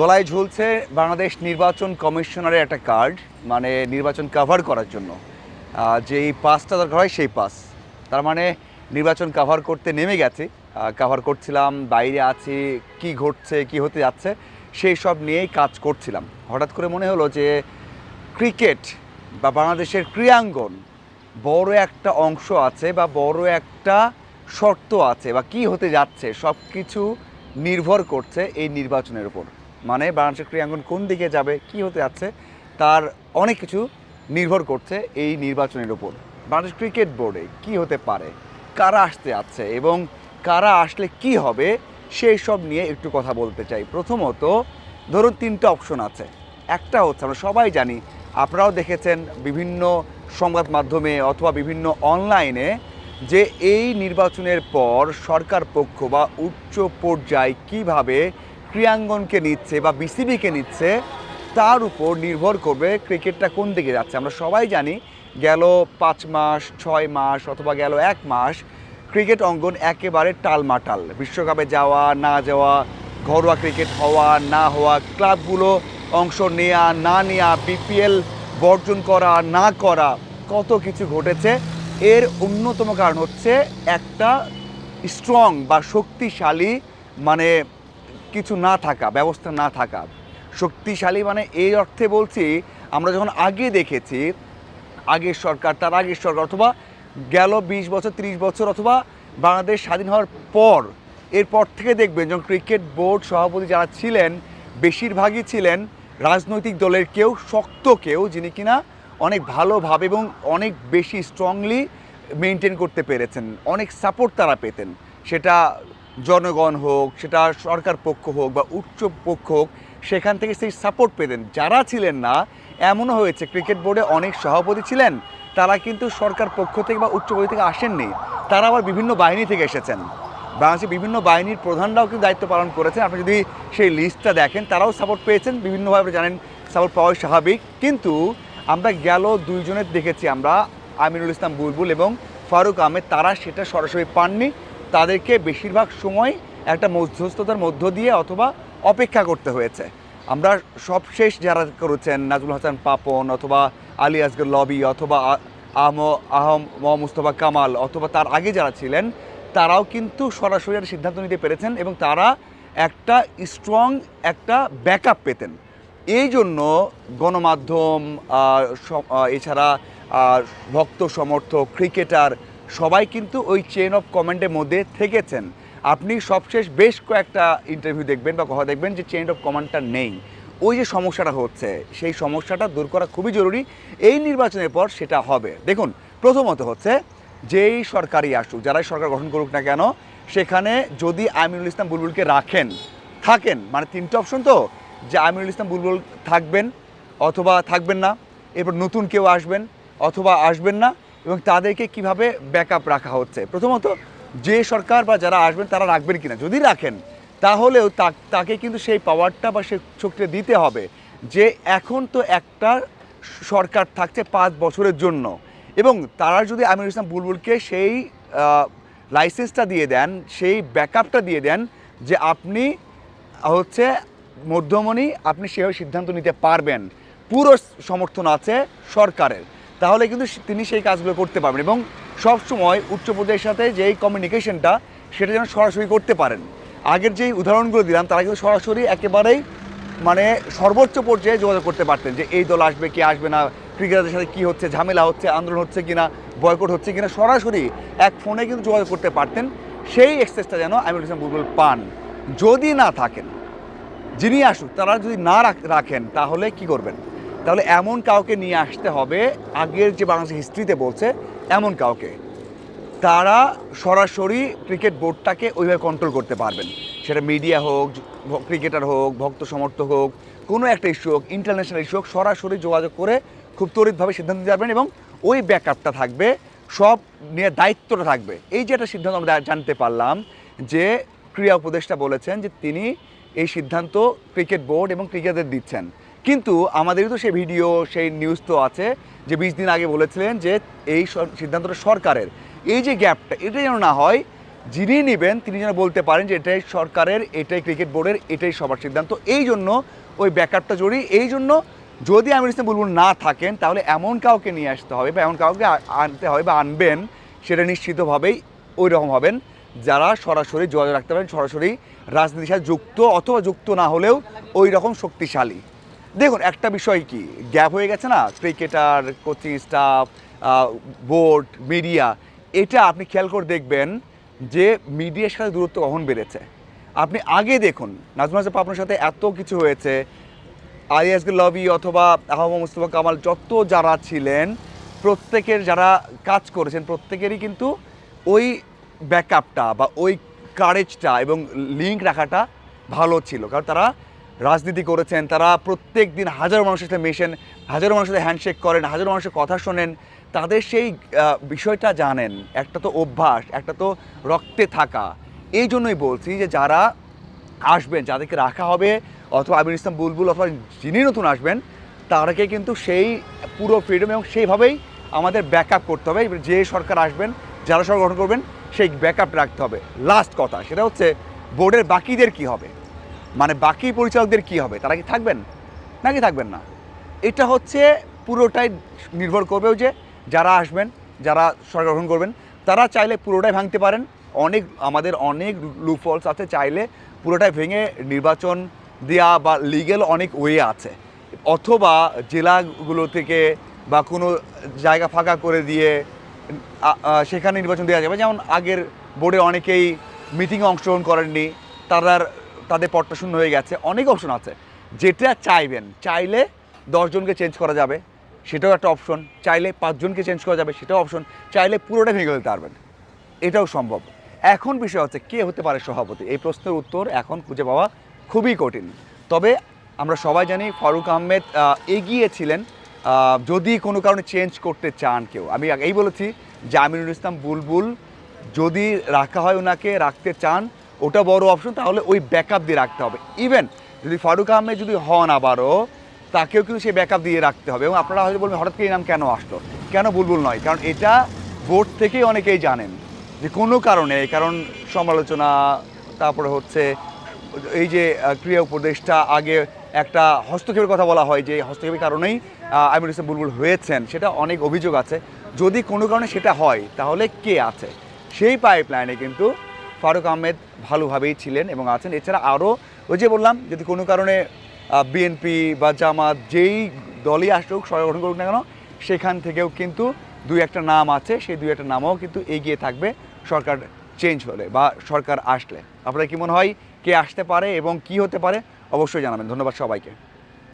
গলায় ঝুলছে বাংলাদেশ নির্বাচন কমিশনারের একটা কার্ড মানে নির্বাচন কভার করার জন্য। আহ, যে এই পাসটা দরকার হয় সেই পাস তার মানে নির্বাচন কভার করতে নেমে গেছে। কভার করছিলাম বাইরে আছি কি ঘটছে কি হতে যাচ্ছে সেই সব নিয়েই কাজ করছিলাম। হঠাৎ করে মনে হলো যে ক্রিকেট বা বাংলাদেশের ক্রীড়াঙ্গন বড় একটা অংশ আছে বা বড় একটা শর্ত আছে বা কি হতে যাচ্ছে সব কিছু নির্ভর করছে এই নির্বাচনের উপর। মানে বাংলাদেশের ক্রীড়াঙ্গন কোন দিকে যাবে, কি হতে যাচ্ছে, তার অনেক কিছু নির্ভর করছে এই নির্বাচনের উপর। বাংলাদেশ ক্রিকেট বোর্ডে কি হতে পারে, কারা আসতে যাচ্ছে এবং কারা আসলে কি হবে, সেই সব নিয়ে একটু কথা বলতে চাই। প্রথমত, ধরুন তিনটা অপশন আছে। একটা হচ্ছে, আমরা সবাই জানি, আপনারাও দেখেছেন বিভিন্ন সংবাদ মাধ্যমে অথবা বিভিন্ন অনলাইনে যে এই নির্বাচনের পর সরকার পক্ষ বা উচ্চ পর্যায় কীভাবে ক্রীড়াঙ্গনকে নিচ্ছে বা বিসিবিকে নিচ্ছে, তার উপর নির্ভর করবে ক্রিকেটটা কোন দিকে যাচ্ছে। আমরা সবাই জানি গেল পাঁচ মাস, ছয় মাস অথবা গেল এক মাস ক্রিকেট অঙ্গন একেবারে টালমাটাল। বিশ্বকাপে যাওয়া, না যাওয়া, ঘরোয়া ক্রিকেট হওয়া, না হওয়া, ক্লাবগুলো অংশ নেওয়া না নেওয়া বিপিএল বর্জন করা, না করা, কত কিছু ঘটেছে। এর অন্যতম কারণ হচ্ছে একটা স্ট্রং বা শক্তিশালী মানে কিছু না থাকা, ব্যবস্থা না থাকা। শক্তিশালী মানে এই অর্থে বলছি, আমরা যখন আগে দেখেছি, আগের সরকার, তার আগের সরকার অথবা গেল বিশ বছর, ত্রিশ বছর অথবা বাংলাদেশ স্বাধীন হওয়ার পর, এরপর থেকে দেখবেন যখন ক্রিকেট বোর্ড সভাপতি যারা ছিলেন, বেশিরভাগই ছিলেন রাজনৈতিক দলের কেউ, শক্ত কেউ, যিনি কিনা অনেক ভালোভাবে এবং অনেক বেশি স্ট্রংলি মেনটেন করতে পেরেছেন, অনেক সাপোর্ট তারা পেতেন। সেটা জনগণ হোক, সেটা সরকার পক্ষ হোক বা উচ্চ পক্ষ হোক, সেখান থেকে সেই সাপোর্ট পেতেন। যারা ছিলেন না, এমনও হয়েছে ক্রিকেট বোর্ডে অনেক সভাপতি ছিলেন, তারা কিন্তু সরকার পক্ষ থেকে বা উচ্চ পদে থেকে আসেননি। তারা আবার বিভিন্ন বাহিনী থেকে এসেছেন। বাংলাদেশের বিভিন্ন বাহিনীর প্রধানরাও কিন্তু দায়িত্ব পালন করেছেন। আপনি যদি সেই লিস্টটা দেখেন, তারাও সাপোর্ট পেয়েছেন, বিভিন্নভাবে জানেন সাপোর্ট পাওয়াই স্বাভাবিক। কিন্তু আমরা গেল দুইজনের দেখেছি আমরা, আমিনুল ইসলাম বুলবুল এবং ফারুক আহমেদ, তারা সেটা সরাসরি পাননি। তাদেরকে বেশিরভাগ সময় একটা মধ্যস্থতার মধ্য দিয়ে অথবা অপেক্ষা করতে হয়েছে। আমরা সবশেষ যারা করেছেন নাজমুল হাসান পাপন অথবা আলী আসগর লবি অথবা আহম আহম মুস্তফা কামাল অথবা তার আগে যারা ছিলেন, তারাও কিন্তু সরাসরি একটা সিদ্ধান্ত নিতে পেরেছেন এবং তারা একটা স্ট্রং একটা ব্যাকআপ পেতেন। এই জন্য গণমাধ্যম এছাড়া ভক্ত সমর্থক ক্রিকেটার সবাই কিন্তু ওই চেন অফ কমান্ডের মধ্যে থেকেছেন। আপনি সবশেষ বেশ কয়েকটা ইন্টারভিউ দেখবেন বা কথা দেখবেন যে চেন অফ কমান্ডটা নেই। ওই যে সমস্যাটা হচ্ছে, সেই সমস্যাটা দূর করা খুবই জরুরি। এই নির্বাচনের পর সেটা হবে। দেখুন, প্রথমত হচ্ছে, যেই সরকারই আসুক, যারাই সরকার গঠন করুক না কেন, সেখানে যদি আমিনুল ইসলাম বুলবুলকে রাখেন, থাকেন মানে তিনটে অপশন তো, যে আমিনুল ইসলাম বুলবুল থাকবেন অথবা থাকবেন না, এরপর নতুন কেউ আসবেন অথবা আসবেন না এবং তাদেরকে কীভাবে ব্যাকআপ রাখা হচ্ছে। প্রথমত, যে সরকার বা যারা আসবেন, তারা রাখবেন কিনা? যদি রাখেন, তাহলেও তাকে কিন্তু সেই পাওয়ারটা বা সেই শক্তিটা দিতে হবে যে এখন তো একটা সরকার থাকছে পাঁচ বছরের জন্য। এবং তারা যদি আমিনুল ইসলাম বুলবুলকে সেই লাইসেন্সটা দিয়ে দেন, সেই ব্যাকআপটা দিয়ে দেন যে আপনি হচ্ছে মধ্যমণি, আপনি সেভাবে সিদ্ধান্ত নিতে পারবেন। পুরো সমর্থন আছে সরকারের। তাহলে কিন্তু তিনি সেই কাজগুলো করতে পারবেন এবং সবসময় উচ্চ পর্যায়ের সাথে যেই কমিউনিকেশনটা সেটা যেন সরাসরি করতে পারেন। আগের যেই উদাহরণগুলো দিলাম, তারা কিন্তু সরাসরি একেবারেই মানে সর্বোচ্চ পর্যায়ে যোগাযোগ করতে পারতেন যে এই দল আসবে, কি আসবে না, ক্রিকেটারদের সাথে কি হচ্ছে, ঝামেলা হচ্ছে, আন্দোলন হচ্ছে কিনা বয়কট হচ্ছে কিনা, সরাসরি এক ফোনে কিন্তু যোগাযোগ করতে পারতেন। সেই এক্সেসটা যেন আমিরুল ইসলাম বুলবুল পান। যদি না থাকেন, যিনি আসুক, তারা যদি না রাখ- রাখেন, তাহলে কি করবেন? তাহলে এমন কাউকে নিয়ে আসতে হবে, আগের যে বাংলাদেশ হিস্ট্রিতে বলছে, এমন কাউকে। তারা সরাসরি ক্রিকেট বোর্ডটাকে ওইভাবে কন্ট্রোল করতে পারবেন। সেটা মিডিয়া হোক ক্রিকেটার হোক, ভক্ত সমর্থক হোক, কোনো একটা ইস্যু হোক ইন্টারন্যাশনাল ইস্যু হোক, সরাসরি যোগাযোগ করে খুব তড়িৎভাবে সিদ্ধান্ত নিতে পারবেন এবং ওই ব্যাকআপটা থাকবে, সব নিয়ে দায়িত্বটা থাকবে। এই যে একটা সিদ্ধান্ত আমরা জানতে পারলাম যে ক্রীড়া উপদেষ্টা বলেছেন যে তিনি এই সিদ্ধান্ত ক্রিকেট বোর্ড এবং ক্রিকেটারদের দিচ্ছেন। কিন্তু আমাদেরই তো সেই ভিডিও, সেই নিউজ তো আছে যে বিশ দিন আগে বলেছিলেন যে এই সিদ্ধান্তটা সরকারের। এই যে গ্যাপটা এটা যেন না হয়, যিনি নেবেন তিনি যেন বলতে পারেন যে এটাই সরকারের, এটাই ক্রিকেট বোর্ডের এটাই সবার সিদ্ধান্ত। এই জন্য ওই ব্যাকআপটা জরুরি। এই জন্য যদি আমির ইসলাম বুলবুল না থাকেন, তাহলে এমন কাউকে নিয়ে আসতে হবে বা এমন কাউকে আনতে হবে বা আনবেন, সেটা নিশ্চিতভাবেই ওই রকম হবেন, যারা সরাসরি যোগাযোগ রাখতে পারেন, সরাসরি রাজনীতির সাথে যুক্ত অথবা যুক্ত না হলেও ওই রকম শক্তিশালী। দেখুন, একটা বিষয় কি, গ্যাপ হয়ে গেছে না? Cricketer, coaching staff board, media, এটা আপনি খেয়াল করে দেখবেন যে মিডিয়ার সাথে দূরত্ব কখন বেড়েছে। আপনি আগে দেখুন নাজমুল হাসান আপনার সাথে এত কিছু হয়েছে। আইএসকে লবি অথবা আহমদ মুস্তফা কামাল যত যারা ছিলেন, প্রত্যেকের যারা কাজ করেছেন, প্রত্যেকেরই কিন্তু ওই ব্যাকআপটা বা ওই কারেজটা এবং লিঙ্ক রাখাটা ভালো ছিল। কারণ তারা রাজনীতি করেছেন, তারা প্রত্যেক দিন হাজারো মানুষের সাথে মেশেন, হাজারো মানুষের সাথে হ্যান্ডশেক করেন, হাজারো মানুষের কথা শোনেন। তাদের সেই বিষয়টা জানেন, একটা তো অভ্যাস, একটা তো রক্তে থাকা। এই জন্যই বলছি যে যারা আসবেন, যাদেরকে রাখা হবে, অথবা আবির ইসলাম বুলবুল অথবা যিনি নতুন আসবেন তারাকে কিন্তু সেই পুরো ফ্রিডম এবং সেইভাবেই আমাদের ব্যাকআপ করতে হবে। যে সরকার আসবেন, যারা সরকার গঠন করবেন, সেই ব্যাকআপ রাখতে হবে। লাস্ট কথা, সেটা হচ্ছে বোর্ডের বাকিদের কি হবে? মানে বাকি পরিচালকদের কি হবে? তারা কি থাকবেন? নাকি থাকবেন না? এটা হচ্ছে পুরোটাই নির্ভর করবে যে যারা আসবেন, যারা সরকার গঠন করবেন, তারা চাইলে পুরোটাই ভাঙতে পারেন। অনেক, আমাদের অনেক লুফলস আছে চাইলে পুরোটাই ভেঙে নির্বাচন দেওয়া বা লিগেল অনেক ওয়ে আছে। অথবা জেলাগুলো থেকে বা কোনো জায়গা ফাঁকা করে দিয়ে সেখানে নির্বাচন দেওয়া যাবে। যেমন আগের বোর্ডে অনেকেই মিটিংয়ে অংশগ্রহণ করেননি, তাদের তাদের পটটা শূন্য হয়ে গেছে। অনেক অপশন আছে। যেটা চাইবেন চাইলে দশজনকে চেঞ্জ করা যাবে সেটাও একটা অপশন চাইলে পাঁচজনকে চেঞ্জ করা যাবে সেটাও অপশন চাইলে পুরোটা ভেঙে ফেলতে পারবেন। এটাও সম্ভব। এখন বিষয় হচ্ছে কে হতে পারে সভাপতি? এই প্রশ্নের উত্তর এখন খুঁজে পাওয়া খুবই কঠিন। তবে আমরা সবাই জানি ফারুক আহমেদ আহ, এগিয়ে ছিলেন আহ, যদি কোনো কারণে চেঞ্জ করতে চান কেউ আমি আগেই বলেছি যে আমিনুল ইসলাম বুলবুল যদি রাখা হয় ওনাকে রাখতে চান ওটা বড় অপশন তাহলে ওই ব্যাকআপ দিয়ে রাখতে হবে। ইভেন যদি ফারুক আহমেদ যদি হন আবারও, তাকেও কিন্তু সেই ব্যাকআপ দিয়ে রাখতে হবে। এবং আপনারা হয়তো বলবেন, হঠাৎ করে এই নাম কেন আসলো? কেন বুলবুল নয়? কারণ এটা বোর্ড থেকেই অনেকেই জানেন। যে কোনো কারণে, কারণ সমালোচনা, তারপরে হচ্ছে এই যে ক্রিয়া উপদেশটা আগে একটা হস্তক্ষেপের কথা বলা হয়, যে হস্তক্ষেপের কারণেই আমির হোসেন বুলবুল হয়েছেন, সেটা অনেক অভিযোগ আছে। যদি কোনো কারণে সেটা হয়, তাহলে কে আছে? সেই পাইপলাইনে কিন্তু ফারুক আহমেদ ভালোভাবেই ছিলেন এবং আছেন। এছাড়া আরও ওই যে বললাম, যদি কোনো কারণে বিএনপি বা জামাত যেই দলই আসুক সরকার গঠন করুক না কেন, সেখান থেকেও কিন্তু দুই একটা নাম আছে, সেই দুই একটা নামও কিন্তু এগিয়ে থাকবে সরকার চেঞ্জ হলে বা সরকার আসলে। আপনার কি মনে হয়, কে আসতে পারে এবং কি হতে পারে? অবশ্যই জানাবেন। ধন্যবাদ সবাইকে।